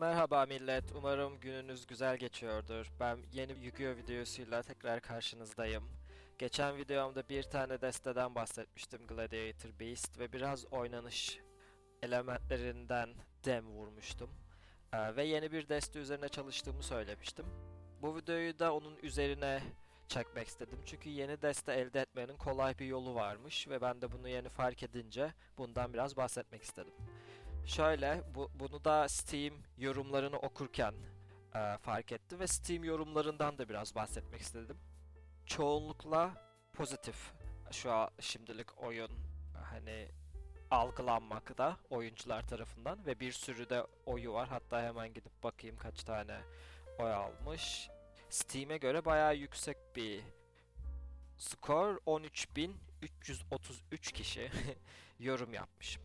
Merhaba millet, umarım gününüz güzel geçiyordur. Ben yeni Yu-Gi-Oh videosuyla tekrar karşınızdayım. Geçen videomda bir tane desteden bahsetmiştim, Gladiator Beast ve biraz oynanış elementlerinden dem vurmuştum. Ee, ve yeni bir deste üzerine çalıştığımı söylemiştim. Bu videoyu da onun üzerine çekmek istedim çünkü yeni deste elde etmenin kolay bir yolu varmış ve ben de bunu yeni fark edince bundan biraz bahsetmek istedim. Şöyle, bu, bunu da Steam yorumlarını okurken e, fark ettim ve Steam yorumlarından da biraz bahsetmek istedim. Çoğunlukla pozitif şu an şimdilik oyun hani algılanmakta oyuncular tarafından ve bir sürü de oyu var. Hatta hemen gidip bakayım kaç tane oy almış. Steam'e göre bayağı yüksek bir skor 13.333 kişi yorum yapmış.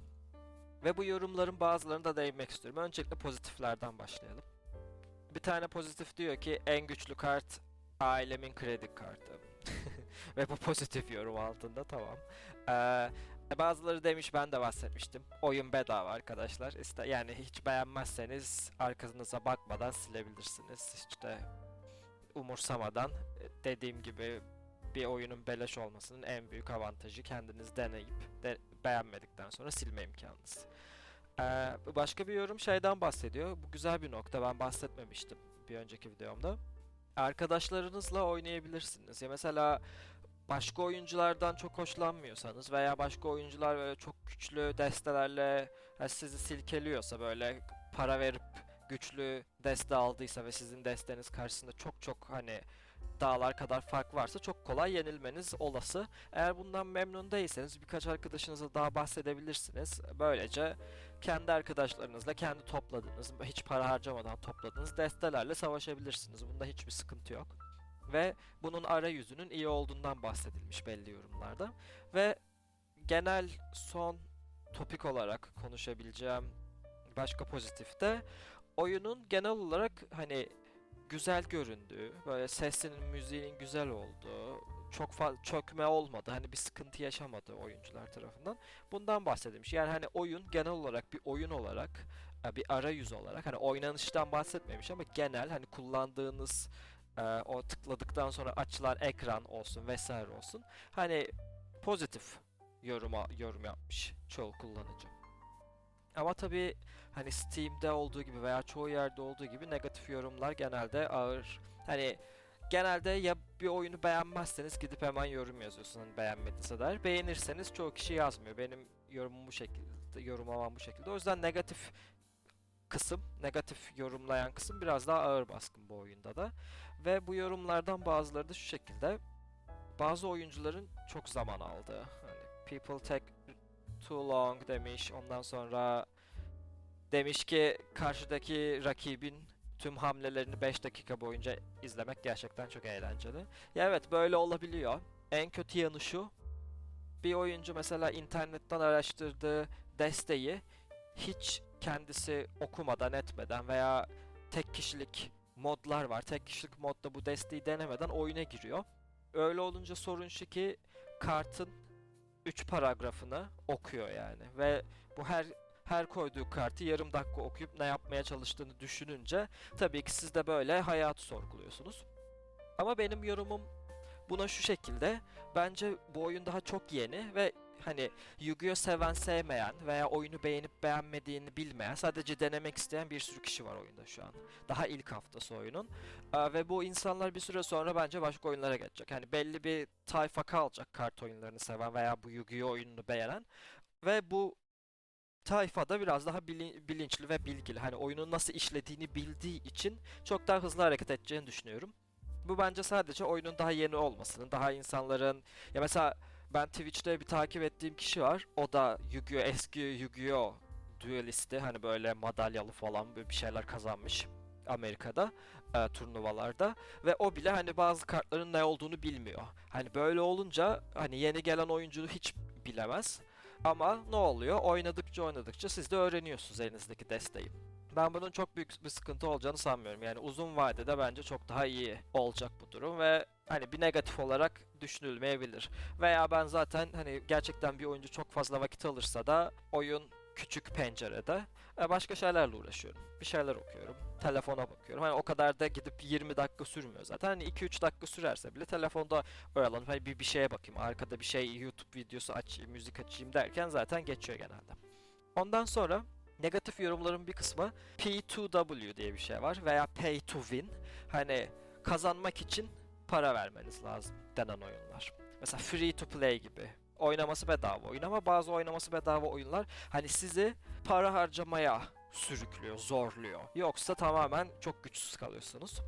Ve bu yorumların bazılarına da değinmek istiyorum. Öncelikle pozitiflerden başlayalım. Bir tane pozitif diyor ki en güçlü kart ailemin kredi kartı. Ve bu pozitif yorum altında tamam. Ee, bazıları demiş ben de bahsetmiştim. Oyun bedava arkadaşlar. İşte yani hiç beğenmezseniz arkanıza bakmadan silebilirsiniz. Hiç de umursamadan e, dediğim gibi bir oyunun beleş olmasının en büyük avantajı kendiniz deneyip de beğenmedikten sonra silme imkanınız. Ee, başka bir yorum şeyden bahsediyor. Bu güzel bir nokta. Ben bahsetmemiştim bir önceki videomda. Arkadaşlarınızla oynayabilirsiniz. Ya mesela başka oyunculardan çok hoşlanmıyorsanız veya başka oyuncular böyle çok güçlü destelerle ha, sizi silkeliyorsa böyle para verip güçlü deste aldıysa ve sizin desteniz karşısında çok çok hani dağlar kadar fark varsa çok kolay yenilmeniz olası. Eğer bundan memnun değilseniz birkaç arkadaşınızla daha bahsedebilirsiniz. Böylece kendi arkadaşlarınızla kendi topladığınız, hiç para harcamadan topladığınız destelerle savaşabilirsiniz. Bunda hiçbir sıkıntı yok. Ve bunun arayüzünün iyi olduğundan bahsedilmiş belli yorumlarda. Ve genel son topik olarak konuşabileceğim başka pozitif de oyunun genel olarak hani güzel göründüğü, böyle sesinin, müziğinin güzel olduğu, çok fazla çökme olmadı. Hani bir sıkıntı yaşamadı oyuncular tarafından. Bundan bahsedilmiş. Yani hani oyun genel olarak bir oyun olarak, e, bir arayüz olarak hani oynanıştan bahsetmemiş ama genel hani kullandığınız e, o tıkladıktan sonra açılan ekran olsun vesaire olsun. Hani pozitif yoruma yorum yapmış çoğu kullanıcı. Ama tabii hani Steam'de olduğu gibi veya çoğu yerde olduğu gibi negatif yorumlar genelde ağır. Hani genelde ya bir oyunu beğenmezseniz gidip hemen yorum yazıyorsunuz hani beğenmediyse dair. Beğenirseniz çoğu kişi yazmıyor. Benim yorumum bu şekilde, yorumlamam bu şekilde. O yüzden negatif kısım, negatif yorumlayan kısım biraz daha ağır baskın bu oyunda da. Ve bu yorumlardan bazıları da şu şekilde. Bazı oyuncuların çok zaman aldığı. Hani people take too long demiş. Ondan sonra demiş ki karşıdaki rakibin tüm hamlelerini 5 dakika boyunca izlemek gerçekten çok eğlenceli. Ya evet böyle olabiliyor. En kötü yanı şu. Bir oyuncu mesela internetten araştırdığı desteği hiç kendisi okumadan etmeden veya tek kişilik modlar var. Tek kişilik modda bu desteği denemeden oyuna giriyor. Öyle olunca sorun şu ki kartın 3 paragrafını okuyor yani ve bu her her koyduğu kartı yarım dakika okuyup ne yapmaya çalıştığını düşününce tabii ki siz de böyle hayatı sorguluyorsunuz. Ama benim yorumum buna şu şekilde. Bence bu oyun daha çok yeni ve hani Yu-Gi-Oh seven sevmeyen veya oyunu beğenip beğenmediğini bilmeyen sadece denemek isteyen bir sürü kişi var oyunda şu an. Daha ilk haftası oyunun. Aa, ve bu insanlar bir süre sonra bence başka oyunlara geçecek. Hani belli bir tayfa kalacak kart oyunlarını seven veya bu Yu-Gi-Oh oyununu beğenen. Ve bu tayfa da biraz daha bilin- bilinçli ve bilgili. Hani oyunun nasıl işlediğini bildiği için çok daha hızlı hareket edeceğini düşünüyorum. Bu bence sadece oyunun daha yeni olmasının, daha insanların... Ya mesela ben Twitch'te bir takip ettiğim kişi var. O da Yu-Gi-Oh! eski Yu-Gi-Oh! Duelisti. Hani böyle madalyalı falan bir şeyler kazanmış Amerika'da e, turnuvalarda ve o bile hani bazı kartların ne olduğunu bilmiyor. Hani böyle olunca hani yeni gelen oyuncu hiç bilemez. Ama ne oluyor? Oynadıkça oynadıkça siz de öğreniyorsunuz elinizdeki desteği. Ben bunun çok büyük bir sıkıntı olacağını sanmıyorum. Yani uzun vadede bence çok daha iyi olacak bu durum ve hani bir negatif olarak düşünülmeyebilir. Veya ben zaten hani gerçekten bir oyuncu çok fazla vakit alırsa da oyun küçük pencerede e, başka şeylerle uğraşıyorum. Bir şeyler okuyorum. Telefona bakıyorum. Hani o kadar da gidip 20 dakika sürmüyor zaten. Hani 2-3 dakika sürerse bile telefonda oyalanıp hani bir, bir şeye bakayım. Arkada bir şey YouTube videosu açayım, müzik açayım derken zaten geçiyor genelde. Ondan sonra negatif yorumların bir kısmı P2W diye bir şey var veya Pay to Win. Hani kazanmak için para vermeniz lazım denen oyunlar. Mesela free to play gibi. Oynaması bedava oyun ama bazı oynaması bedava oyunlar hani sizi para harcamaya sürüklüyor, zorluyor. Yoksa tamamen çok güçsüz kalıyorsunuz.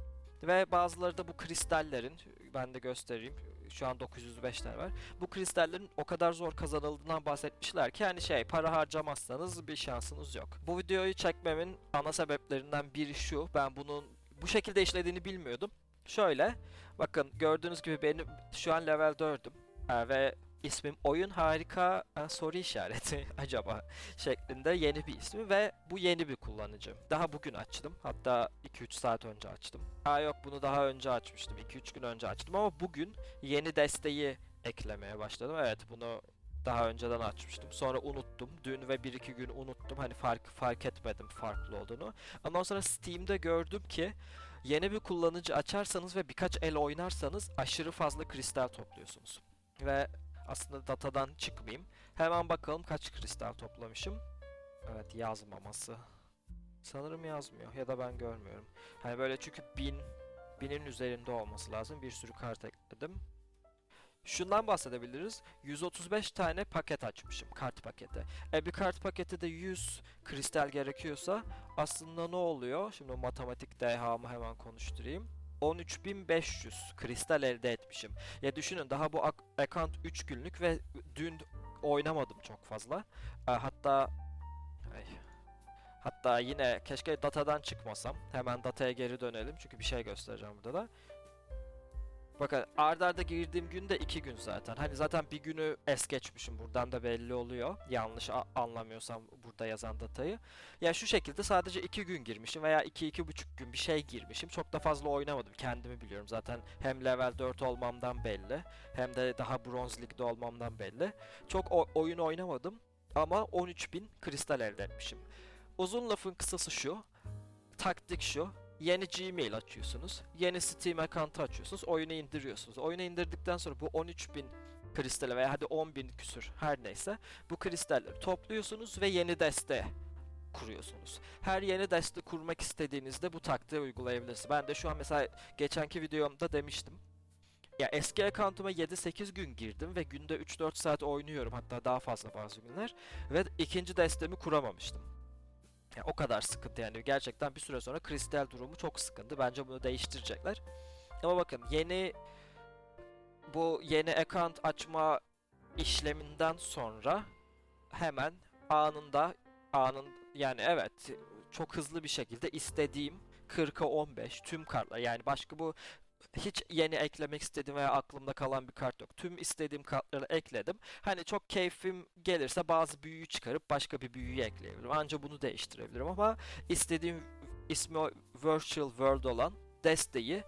Ve bazıları da bu kristallerin, ben de göstereyim. Şu an 905 tane var. Bu kristallerin o kadar zor kazanıldığından bahsetmişler ki hani şey para harcamazsanız bir şansınız yok. Bu videoyu çekmemin ana sebeplerinden biri şu. Ben bunun bu şekilde işlediğini bilmiyordum. Şöyle bakın gördüğünüz gibi benim şu an level 4'üm. Ee, ve ismim oyun harika soru işareti acaba şeklinde yeni bir ismi ve bu yeni bir kullanıcı. Daha bugün açtım. Hatta 2-3 saat önce açtım. Aa yok bunu daha önce açmıştım. 2-3 gün önce açtım ama bugün yeni desteği eklemeye başladım. Evet bunu daha önceden açmıştım. Sonra unuttum. Dün ve 1-2 gün unuttum. Hani fark fark etmedim farklı olduğunu. Ondan sonra Steam'de gördüm ki yeni bir kullanıcı açarsanız ve birkaç el oynarsanız aşırı fazla kristal topluyorsunuz. Ve aslında datadan çıkmayayım. Hemen bakalım kaç kristal toplamışım. Evet yazmaması. Sanırım yazmıyor ya da ben görmüyorum. Hani böyle çünkü bin, binin üzerinde olması lazım. Bir sürü kart ekledim. Şundan bahsedebiliriz. 135 tane paket açmışım. Kart paketi. E bir kart paketi de 100 kristal gerekiyorsa aslında ne oluyor? Şimdi matematik dehamı hemen konuşturayım. 13.500 kristal elde etmişim. Ya düşünün daha bu account 3 günlük ve dün oynamadım çok fazla. E, hatta ay, hatta yine keşke datadan çıkmasam. Hemen dataya geri dönelim çünkü bir şey göstereceğim burada da. Bakın ardarda arda girdiğim gün de 2 gün zaten. Hani zaten bir günü es geçmişim. Buradan da belli oluyor. Yanlış anlamıyorsam burada yazan datayı. Ya şu şekilde sadece 2 gün girmişim veya 2-2,5 gün bir şey girmişim. Çok da fazla oynamadım. Kendimi biliyorum. Zaten hem level 4 olmamdan belli. Hem de daha bronz ligde olmamdan belli. Çok oyun oynamadım. Ama 13.000 kristal elde etmişim. Uzun lafın kısası şu. Taktik şu. Yeni Gmail açıyorsunuz. Yeni Steam account'u açıyorsunuz. Oyunu indiriyorsunuz. Oyunu indirdikten sonra bu 13.000 kristale veya hadi 10.000 küsür her neyse bu kristalleri topluyorsunuz ve yeni deste kuruyorsunuz. Her yeni deste kurmak istediğinizde bu taktiği uygulayabilirsiniz. Ben de şu an mesela geçenki videomda demiştim. Ya eski account'uma 7-8 gün girdim ve günde 3-4 saat oynuyorum hatta daha fazla bazı günler ve ikinci destemi kuramamıştım. Ya o kadar sıkıntı yani gerçekten bir süre sonra kristal durumu çok sıkıntı. Bence bunu değiştirecekler. Ama bakın yeni bu yeni account açma işleminden sonra hemen anında anın yani evet çok hızlı bir şekilde istediğim 40'a 15 tüm kartlar yani başka bu hiç yeni eklemek istediğim veya aklımda kalan bir kart yok. Tüm istediğim kartları ekledim. Hani çok keyfim gelirse bazı büyüyü çıkarıp başka bir büyüyü ekleyebilirim. Anca bunu değiştirebilirim ama istediğim ismi Virtual World olan desteği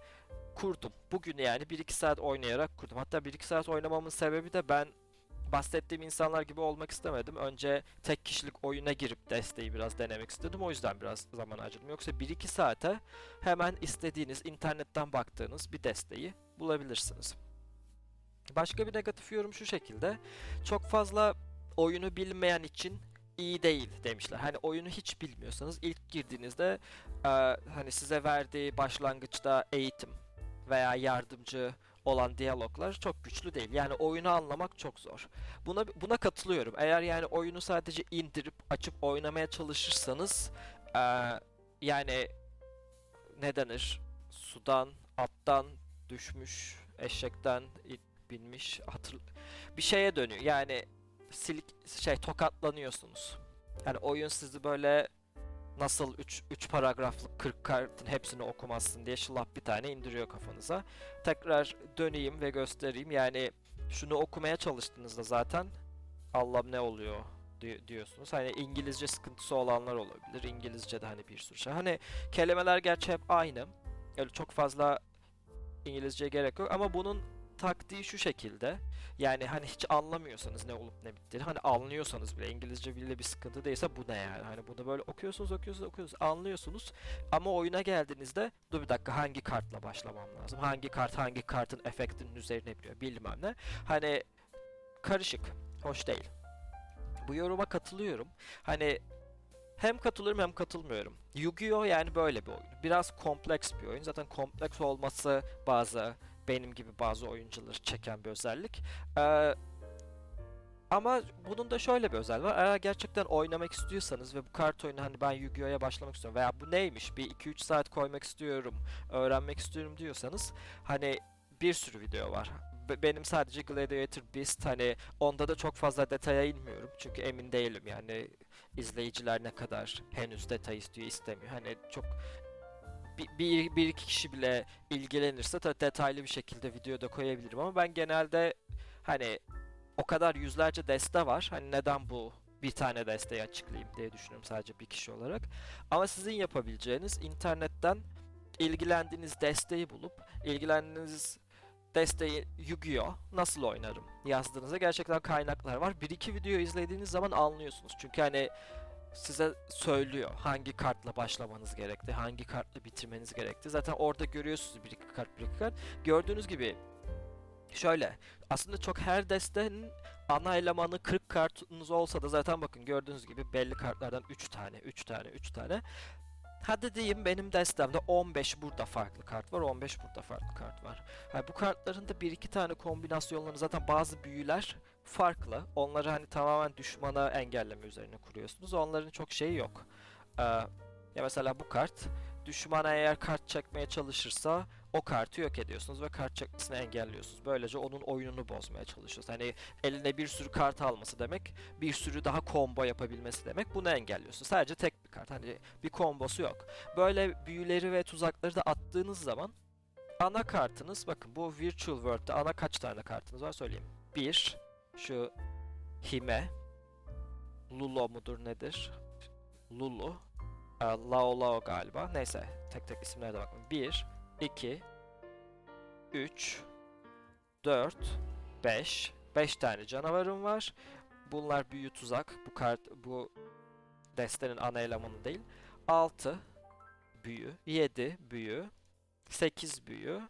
kurdum. Bugün yani 1-2 saat oynayarak kurdum. Hatta 1-2 saat oynamamın sebebi de ben bahsettiğim insanlar gibi olmak istemedim. Önce tek kişilik oyuna girip desteği biraz denemek istedim. O yüzden biraz zaman harcadım. Yoksa 1-2 saate hemen istediğiniz, internetten baktığınız bir desteği bulabilirsiniz. Başka bir negatif yorum şu şekilde. Çok fazla oyunu bilmeyen için iyi değil demişler. Hani oyunu hiç bilmiyorsanız ilk girdiğinizde e, hani size verdiği başlangıçta eğitim veya yardımcı olan diyaloglar çok güçlü değil. Yani oyunu anlamak çok zor. Buna buna katılıyorum. Eğer yani oyunu sadece indirip açıp oynamaya çalışırsanız eee, yani ne denir? Sudan, attan düşmüş, eşekten binmiş, hatır bir şeye dönüyor. Yani silik şey tokatlanıyorsunuz. Yani oyun sizi böyle nasıl 3 3 paragraflık 40 kartın hepsini okumazsın diye şılap bir tane indiriyor kafanıza. Tekrar döneyim ve göstereyim. Yani şunu okumaya çalıştığınızda zaten Allah'ım ne oluyor di- diyorsunuz. Hani İngilizce sıkıntısı olanlar olabilir. İngilizce de hani bir sürü şey. Hani kelimeler gerçi hep aynı. Öyle çok fazla İngilizceye gerek yok ama bunun taktiği şu şekilde. Yani hani hiç anlamıyorsanız ne olup ne bittiğini hani anlıyorsanız bile İngilizce bile bir sıkıntı değilse bu ne yani? Hani bunu böyle okuyorsunuz okuyorsunuz okuyorsunuz anlıyorsunuz ama oyuna geldiğinizde dur bir dakika hangi kartla başlamam lazım? Hangi kart hangi kartın efektinin üzerine biliyor bilmem ne. Hani karışık. Hoş değil. Bu yoruma katılıyorum. Hani hem katılıyorum hem katılmıyorum. Yu-Gi-Oh yani böyle bir oyun. Biraz kompleks bir oyun. Zaten kompleks olması bazı benim gibi bazı oyuncuları çeken bir özellik. Ee, ama bunun da şöyle bir özelliği var. Eğer gerçekten oynamak istiyorsanız ve bu kart oyunu hani ben Yu-Gi-Oh'ya başlamak istiyorum veya bu neymiş bir 2-3 saat koymak istiyorum, öğrenmek istiyorum diyorsanız hani bir sürü video var. Be- benim sadece Gladiator Beast hani onda da çok fazla detaya inmiyorum. Çünkü emin değilim yani izleyiciler ne kadar henüz detay istiyor istemiyor. Hani çok bir, bir, bir iki kişi bile ilgilenirse tabii detaylı bir şekilde videoda koyabilirim ama ben genelde hani o kadar yüzlerce deste var. Hani neden bu bir tane desteği açıklayayım diye düşünüyorum sadece bir kişi olarak. Ama sizin yapabileceğiniz internetten ilgilendiğiniz desteği bulup ilgilendiğiniz desteği Yu-Gi-Oh! nasıl oynarım yazdığınızda gerçekten kaynaklar var. Bir iki video izlediğiniz zaman anlıyorsunuz. Çünkü hani size söylüyor hangi kartla başlamanız gerekti, hangi kartla bitirmeniz gerekti. Zaten orada görüyorsunuz bir iki kart, bir iki kart. Gördüğünüz gibi şöyle aslında çok her destenin ana elemanı 40 kartınız olsa da zaten bakın gördüğünüz gibi belli kartlardan 3 tane, 3 tane, 3 tane. Hadi diyeyim benim destemde 15 burada farklı kart var, 15 burada farklı kart var. Ha, bu kartların da bir iki tane kombinasyonları zaten bazı büyüler farklı. Onları hani tamamen düşmana engelleme üzerine kuruyorsunuz. Onların çok şeyi yok. Ee, ya mesela bu kart düşmana eğer kart çekmeye çalışırsa o kartı yok ediyorsunuz ve kart çekmesini engelliyorsunuz. Böylece onun oyununu bozmaya çalışıyorsunuz. Hani eline bir sürü kart alması demek, bir sürü daha combo yapabilmesi demek. Bunu engelliyorsunuz. Sadece tek bir kart. Hani bir kombosu yok. Böyle büyüleri ve tuzakları da attığınız zaman ana kartınız bakın bu Virtual World'de ana kaç tane kartınız var söyleyeyim. Bir, şu Hime, Lulo mudur nedir? Lulu, e, Lao Lao galiba. Neyse tek tek isimlere de bakın. 1, 2, 3, 4, 5. 5 tane canavarım var. Bunlar büyü tuzak. Bu kart bu destenin ana elemanı değil. 6 büyü, 7 büyü, 8 büyü,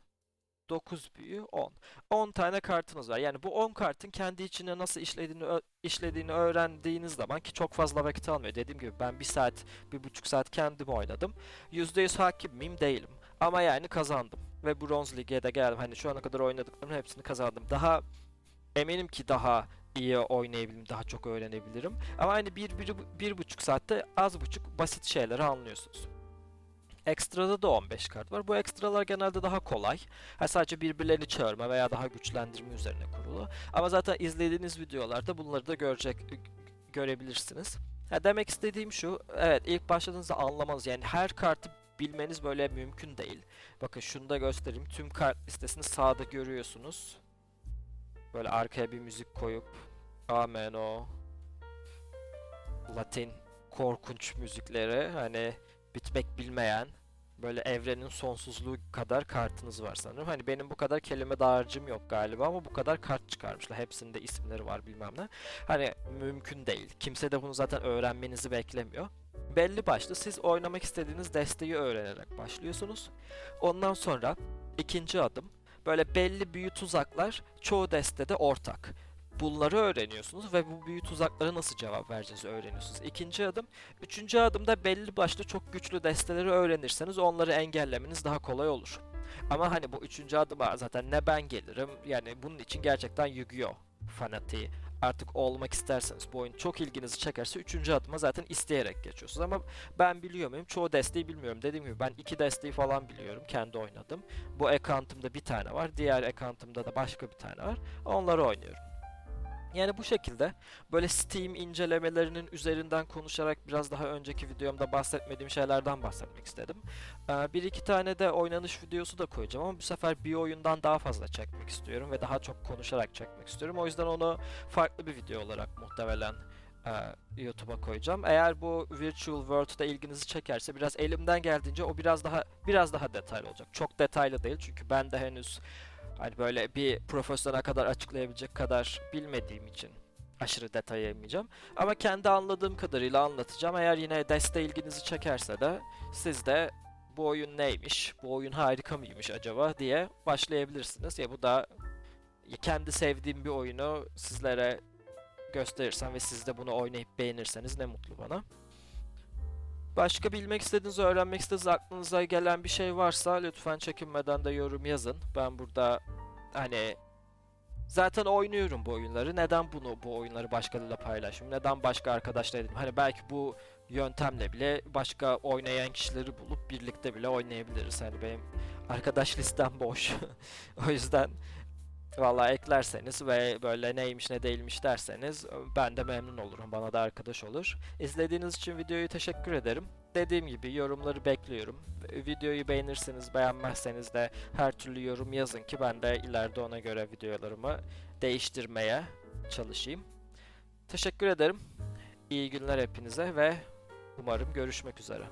9 büyü, 10. 10 tane kartınız var. Yani bu 10 kartın kendi içine nasıl işlediğini işlediğini öğrendiğiniz zaman ki çok fazla vakit almıyor. Dediğim gibi ben bir saat, bir buçuk saat kendim oynadım. %100 hakim miyim? Değilim. Ama yani kazandım. Ve Bronze Lig'e de geldim. Hani şu ana kadar oynadıklarımın hepsini kazandım. Daha eminim ki daha iyi oynayabilirim, daha çok öğrenebilirim. Ama hani bir, bir, bir buçuk saatte az buçuk basit şeyleri anlıyorsunuz. Ekstrada da 15 kart var. Bu ekstralar genelde daha kolay. Ha, sadece birbirlerini çağırma veya daha güçlendirme üzerine kurulu. Ama zaten izlediğiniz videolarda bunları da görecek görebilirsiniz. Ha, demek istediğim şu, evet ilk başladığınızda anlamanız yani her kartı bilmeniz böyle mümkün değil. Bakın şunu da göstereyim. Tüm kart listesini sağda görüyorsunuz. Böyle arkaya bir müzik koyup Amen o Latin korkunç müzikleri hani bitmek bilmeyen böyle evrenin sonsuzluğu kadar kartınız var sanırım. Hani benim bu kadar kelime dağarcığım yok galiba ama bu kadar kart çıkarmışlar. Hepsinde isimleri var bilmem ne. Hani mümkün değil. Kimse de bunu zaten öğrenmenizi beklemiyor. Belli başlı siz oynamak istediğiniz desteği öğrenerek başlıyorsunuz. Ondan sonra ikinci adım böyle belli büyü tuzaklar çoğu destede ortak. Bunları öğreniyorsunuz ve bu büyü tuzaklara nasıl cevap vereceğizi öğreniyorsunuz. İkinci adım. Üçüncü adımda belli başlı çok güçlü desteleri öğrenirseniz onları engellemeniz daha kolay olur. Ama hani bu üçüncü adıma zaten ne ben gelirim yani bunun için gerçekten Yu-Gi-Oh fanatiği artık olmak isterseniz bu oyun çok ilginizi çekerse üçüncü adıma zaten isteyerek geçiyorsunuz ama ben biliyor muyum? Çoğu desteği bilmiyorum. Dediğim gibi ben iki desteği falan biliyorum. Kendi oynadım. Bu account'ımda bir tane var. Diğer account'ımda da başka bir tane var. Onları oynuyorum. Yani bu şekilde böyle Steam incelemelerinin üzerinden konuşarak biraz daha önceki videomda bahsetmediğim şeylerden bahsetmek istedim. Ee, bir iki tane de oynanış videosu da koyacağım ama bu sefer bir oyundan daha fazla çekmek istiyorum ve daha çok konuşarak çekmek istiyorum. O yüzden onu farklı bir video olarak muhtemelen e, YouTube'a koyacağım. Eğer bu Virtual World'da ilginizi çekerse biraz elimden geldiğince o biraz daha biraz daha detaylı olacak. Çok detaylı değil çünkü ben de henüz Hani böyle bir profesyonel kadar açıklayabilecek kadar bilmediğim için aşırı detaya inmeyeceğim. Ama kendi anladığım kadarıyla anlatacağım. Eğer yine deste ilginizi çekerse de siz de bu oyun neymiş, bu oyun harika mıymış acaba diye başlayabilirsiniz. Ya bu da kendi sevdiğim bir oyunu sizlere gösterirsem ve siz de bunu oynayıp beğenirseniz ne mutlu bana. Başka bilmek istediğiniz, öğrenmek istediğiniz aklınıza gelen bir şey varsa lütfen çekinmeden de yorum yazın. Ben burada hani zaten oynuyorum bu oyunları. Neden bunu bu oyunları başkalarıyla paylaşmayayım? Neden başka arkadaşlar edeyim? Hani belki bu yöntemle bile başka oynayan kişileri bulup birlikte bile oynayabiliriz. Hani benim arkadaş listem boş. o yüzden Vallahi eklerseniz ve böyle neymiş ne değilmiş derseniz ben de memnun olurum. Bana da arkadaş olur. İzlediğiniz için videoyu teşekkür ederim. Dediğim gibi yorumları bekliyorum. Videoyu beğenirseniz beğenmezseniz de her türlü yorum yazın ki ben de ileride ona göre videolarımı değiştirmeye çalışayım. Teşekkür ederim. İyi günler hepinize ve umarım görüşmek üzere.